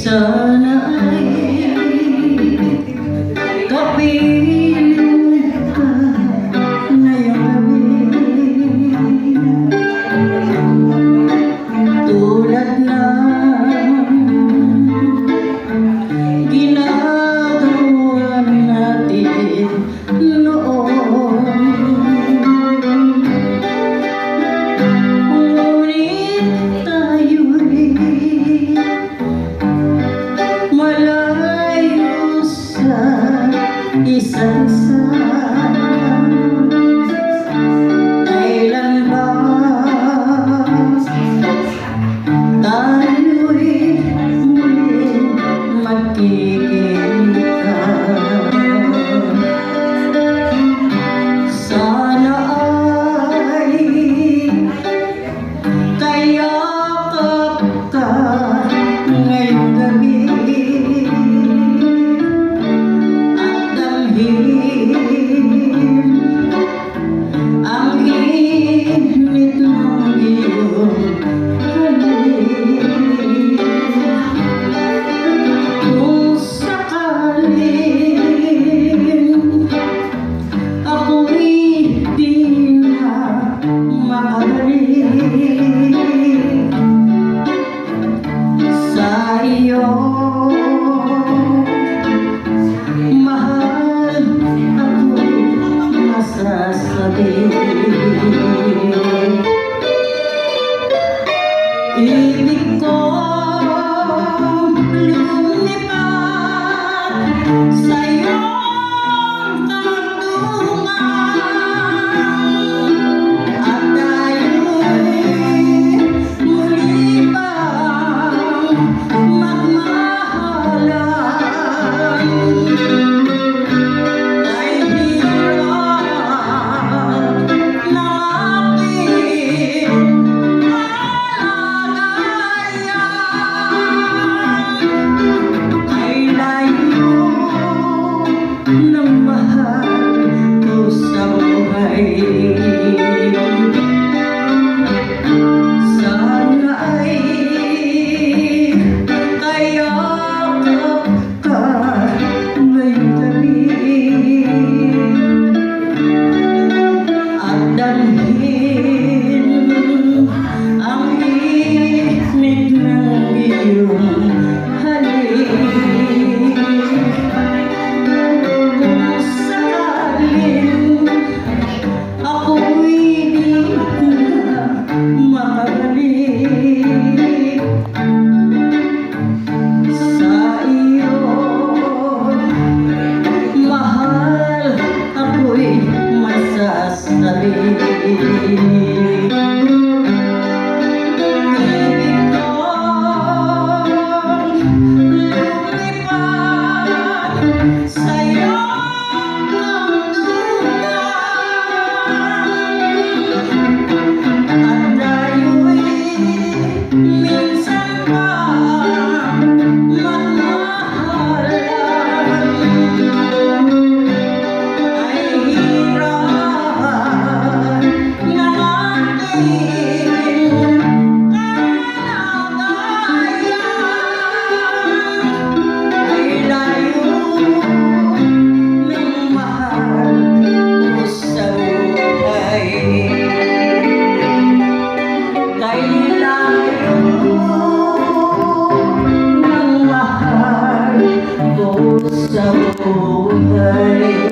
Sana ay He says. maari sa iyo mahal ako'y masasabi ibig ko baby sa buhay.